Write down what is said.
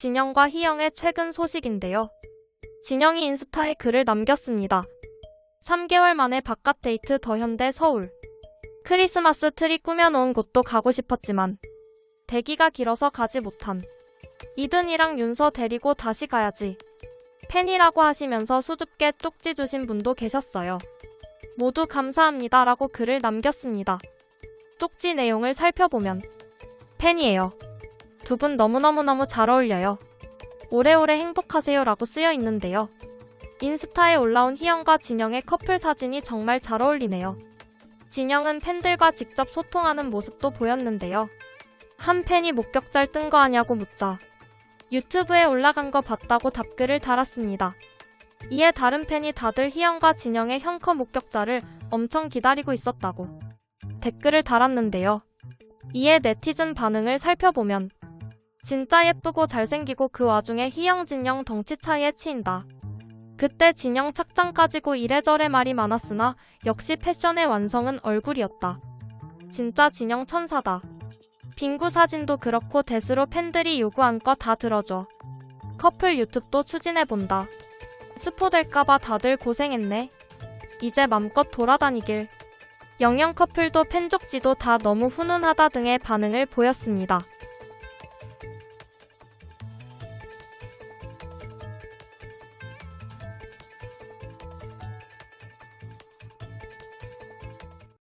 진영과 희영의 최근 소식인데요. 진영이 인스타에 글을 남겼습니다. 3개월 만에 바깥 데이트 더 현대 서울. 크리스마스 트리 꾸며놓은 곳도 가고 싶었지만 대기가 길어서 가지 못한. 이든이랑 윤서 데리고 다시 가야지. 팬이라고 하시면서 수줍게 쪽지 주신 분도 계셨어요. 모두 감사합니다 라고 글을 남겼습니다. 쪽지 내용을 살펴보면 팬이에요. 두 분 너무너무너무 잘 어울려요. 오래오래 행복하세요 라고 쓰여 있는데요. 인스타에 올라온 희영과 진영의 커플 사진이 정말 잘 어울리네요. 진영은 팬들과 직접 소통하는 모습도 보였는데요. 한 팬이 목격잘 뜬 거 아냐고 묻자 유튜브에 올라간 거 봤다고 답글을 달았습니다. 이에 다른 팬이 다들 희영과 진영의 형커 목격자를 엄청 기다리고 있었다고 댓글을 달았는데요. 이에 네티즌 반응을 살펴보면 진짜 예쁘고 잘생기고 그 와중에 희영 진영 덩치 차이에 치인다. 그때 진영 착장 까지고 이래저래 말이 많았으나 역시 패션의 완성은 얼굴이었다. 진짜 진영 천사다. 빙구 사진도 그렇고 대수로 팬들이 요구한 거 다 들어줘. 커플 유튜브도 추진해본다. 스포 될까봐 다들 고생했네. 이제 맘껏 돌아다니길. 영영 커플도 팬족지도 다 너무 훈훈하다 등의 반응을 보였습니다.